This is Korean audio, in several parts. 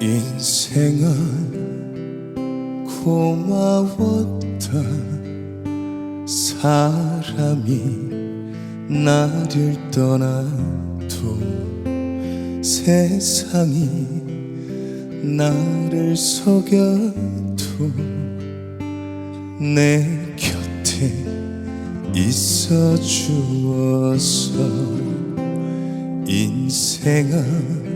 인생아 고마웠다 사람이 나를 떠나도 세상이 나를 속여도 내 곁에 있어 주어서 인생아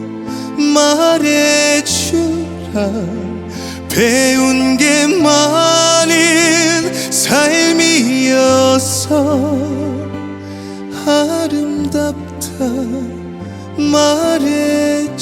말해주라. 배운 게 많은 삶이어서 아름답다. 말해주라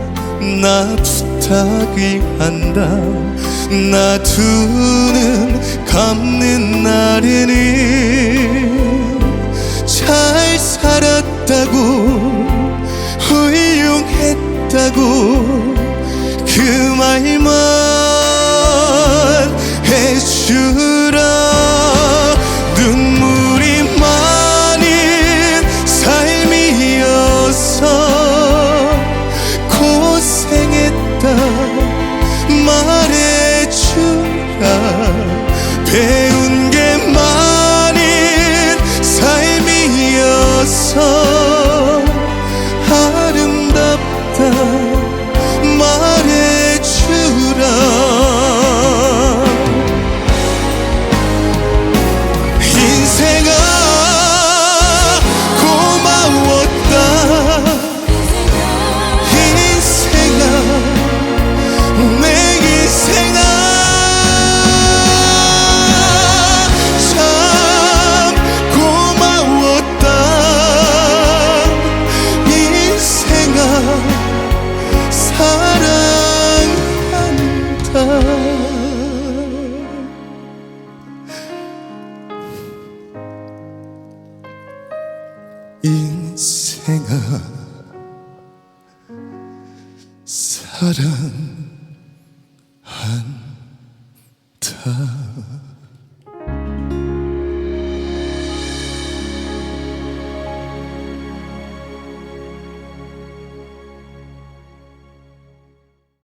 나 부탁을 한다. 나 두 눈 감는 날에는 잘 살았다고 훌륭했다고 그 말만 인생아 사랑